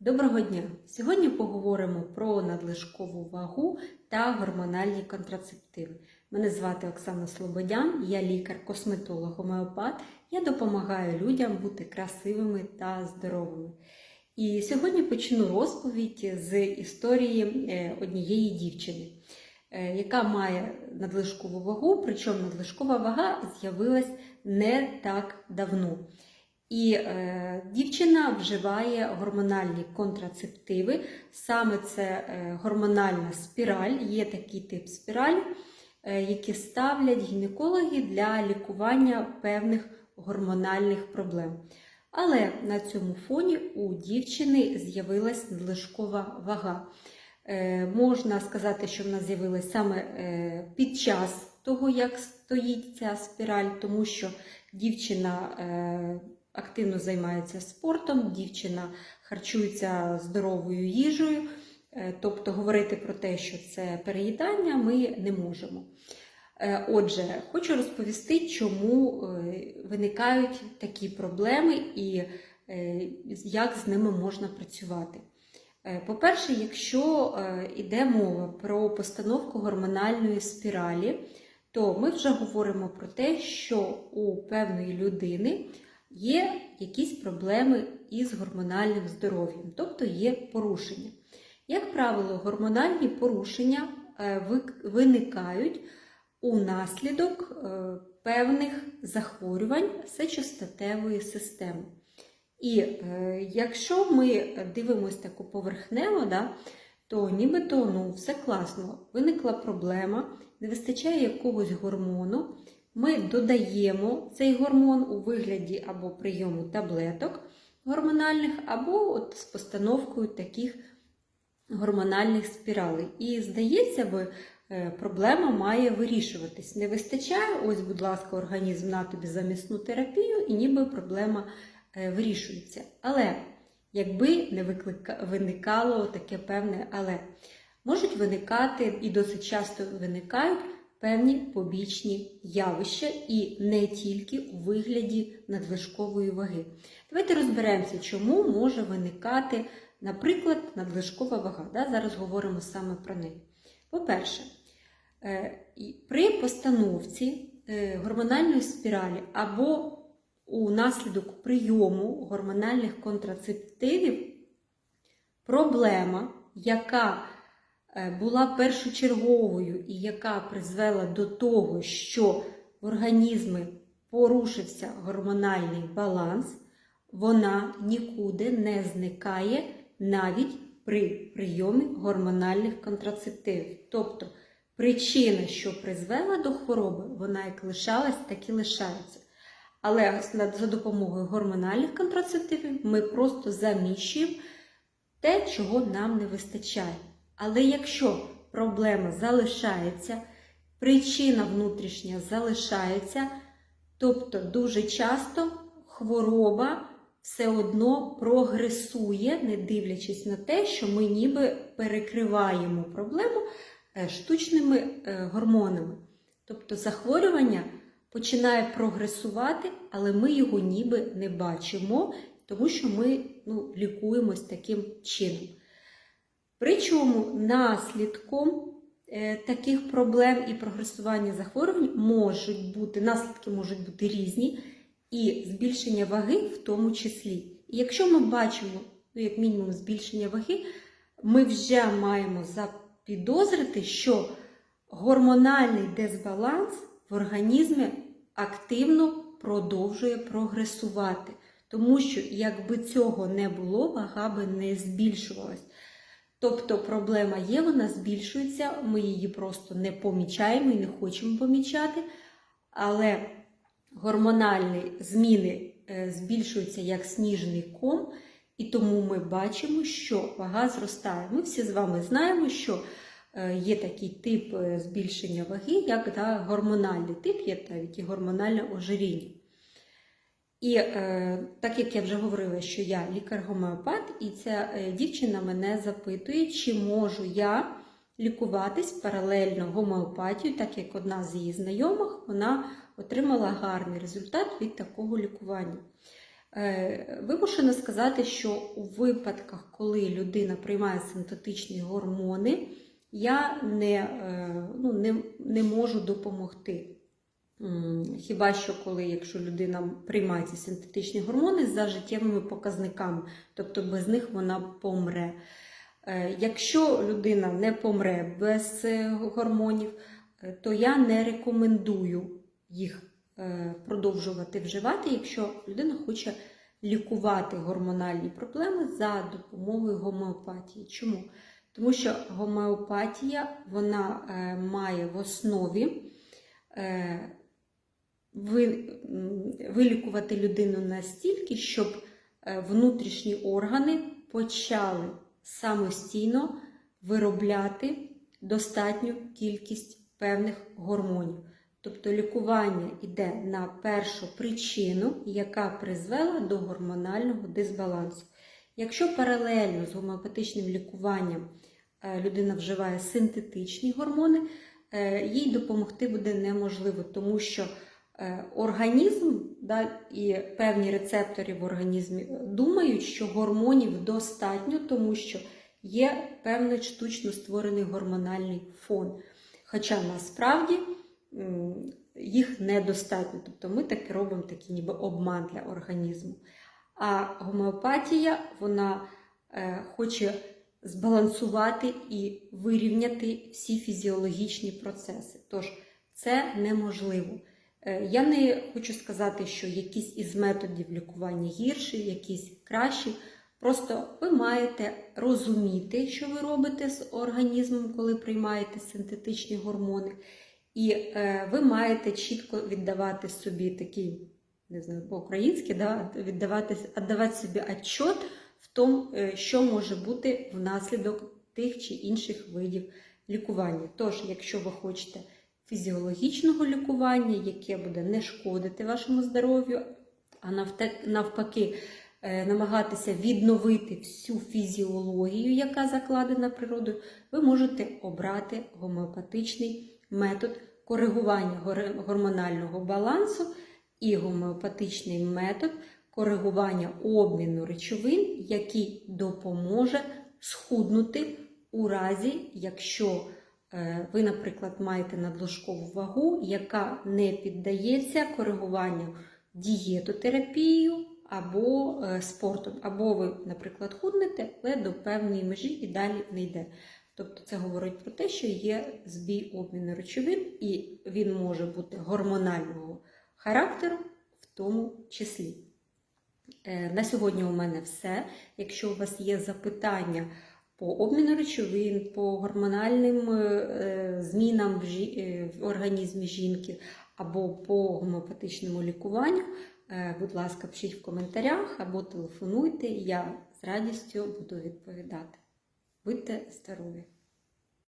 Доброго дня! Сьогодні поговоримо про надлишкову вагу та гормональні контрацептиви. Мене звати Оксана Слободян, я лікар-косметолог гомеопат. Я допомагаю людям бути красивими та здоровими. І сьогодні почну розповідь з історії е, однієї дівчини, е, яка має надлишкову вагу, причому надлишкова вага з'явилась не так давно. І е, дівчина вживає гормональні контрацептиви. Саме це е, гормональна спіраль, є такий тип спіраль, е, які ставлять гінекологи для лікування певних гормональних проблем. Але на цьому фоні у дівчини з'явилась надлишкова вага. Е, можна сказати, що вона з'явилась саме е, під час того, як стоїть ця спіраль, тому що дівчина. Е, активно займається спортом, дівчина харчується здоровою їжею, е, тобто говорити про те, що це переїдання, ми не можемо. Е, Отже, хочу розповісти, чому е, виникають такі проблеми і як з ними можна працювати. По-перше, якщо йде мова про постановку гормональної спіралі, то ми вже говоримо про те, що у певної людини є якісь проблеми із гормональним здоров'ям, тобто є порушення. Як правило, гормональні порушення виникають унаслідок певних захворювань сечостатевої системи. І е, якщо ми дивимося таку поверхнево, да, то нібито ну, все класно, виникла проблема, не вистачає якогось гормону, ми додаємо цей гормон у вигляді або прийому таблеток гормональних, або от з постановкою таких гормональних спіралей. І, здається, би, е, проблема має вирішуватись. Не вистачає, ось, будь ласка, організм на тобі замісну терапію, і ніби проблема е, вирішується. Але якби не виникало таке певне, але можуть виникати і досить часто виникають певні побічні явища і не тільки у вигляді надлишкової ваги. Давайте розберемося, чому може виникати, наприклад, надлишкова вага. Да? Зараз говоримо саме про неї. По-перше, е, при постановці е, гормональної спіралі або у наслідок прийому гормональних контрацептивів проблема, яка була першочерговою і яка призвела до того, що в організмі порушився гормональний баланс, вона нікуди не зникає навіть при прийомі гормональних контрацептивів. Тобто причина, що призвела до хвороби, вона як лишалась, так і лишається. Але за допомогою гормональних контрацептивів ми просто заміщуємо те, чого нам не вистачає. Але якщо проблема залишається, причина внутрішня залишається, тобто дуже часто хвороба все одно прогресує, не дивлячись на те, що ми ніби перекриваємо проблему е, штучними е, гормонами. Тобто захворювання починає прогресувати, але ми його ніби не бачимо, тому що ми ну, лікуємось таким чином. Причому наслідком е, таких проблем і прогресування захворювань можуть бути, наслідки можуть бути різні, і збільшення ваги в тому числі. І якщо ми бачимо, ну, як мінімум, збільшення ваги, ми вже маємо запідозрити, що гормональний дисбаланс в організмі активно продовжує прогресувати. Тому що, якби цього не було, вага би не збільшувалась. Тобто проблема є, вона збільшується, ми її просто не помічаємо і не хочемо помічати. Але гормональні зміни е, збільшуються як сніжний ком, і тому ми бачимо, що вага зростає. Ми всі з вами знаємо, що е, є такий тип е, збільшення ваги, як да, гормональний тип, є навіть і гормональне ожиріння. І е, так як я вже говорила, що я лікар-гомеопат, і ця е, дівчина мене запитує, чи можу я лікуватись паралельно гомеопатію, так як одна з її знайомих вона отримала гарний результат від такого лікування. Е, Вимушено сказати, що у випадках, коли людина приймає синтетичні гормони, я не, е, ну, не, не можу допомогти. Хіба що коли, якщо людина приймає ці синтетичні гормони за життєвими показниками, тобто без них вона помре. Е, Якщо людина не помре без е, гормонів, е, то я не рекомендую їх продовжувати вживати, якщо людина хоче лікувати гормональні проблеми за допомогою гомеопатії. Чому? Тому що гомеопатія вона має в основі вилікувати людину настільки, щоб е, внутрішні органи почали самостійно виробляти достатню кількість певних гормонів. Тобто лікування йде на першу причину, яка призвела до гормонального дисбалансу. Якщо паралельно з гомеопатичним лікуванням е, людина вживає синтетичні гормони, е, їй допомогти буде неможливо, тому що організм да, і певні рецептори в організмі думають, що гормонів достатньо, тому що є певний штучно створений гормональний фон. Хоча насправді їх недостатньо. Тобто ми таки робимо такий ніби обман для організму. А гомеопатія вона е, хоче збалансувати і вирівняти всі фізіологічні процеси. Тож це неможливо. Е, Я не хочу сказати, що якісь із методів лікування гірші, якісь кращі. Просто ви маєте розуміти, що ви робите з організмом, коли приймаєте синтетичні гормони. І е, ви маєте чітко віддавати собі такий, не знаю, по-українськи, да, віддавати, віддавати собі отчет в тому, е, що може бути внаслідок тих чи інших видів лікування. Тож, якщо ви хочете фізіологічного лікування, яке буде не шкодити вашому здоров'ю, а навпаки, е, намагатися відновити всю фізіологію, яка закладена природою, ви можете обрати гомеопатичний метод коригування гормонального балансу і гомеопатичний метод коригування обміну речовин, який допоможе схуднути у разі, якщо ви, наприклад, маєте надлишкову вагу, яка не піддається коригуванню дієтотерапією або е, спортом, або ви, наприклад, худнете, але до певної межі і далі не йде. Тобто це говорить про те, що є збій обміну речовин, і він може бути гормонального характеру в тому числі. Е, На сьогодні у мене все. Якщо у вас є запитання по обміну речовин, по гормональним е, змінам в, жі- е, в організмі жінки або по гомеопатичному лікуванню, е, будь ласка, пишіть в коментарях або телефонуйте, я з радістю буду відповідати. Будьте здорові!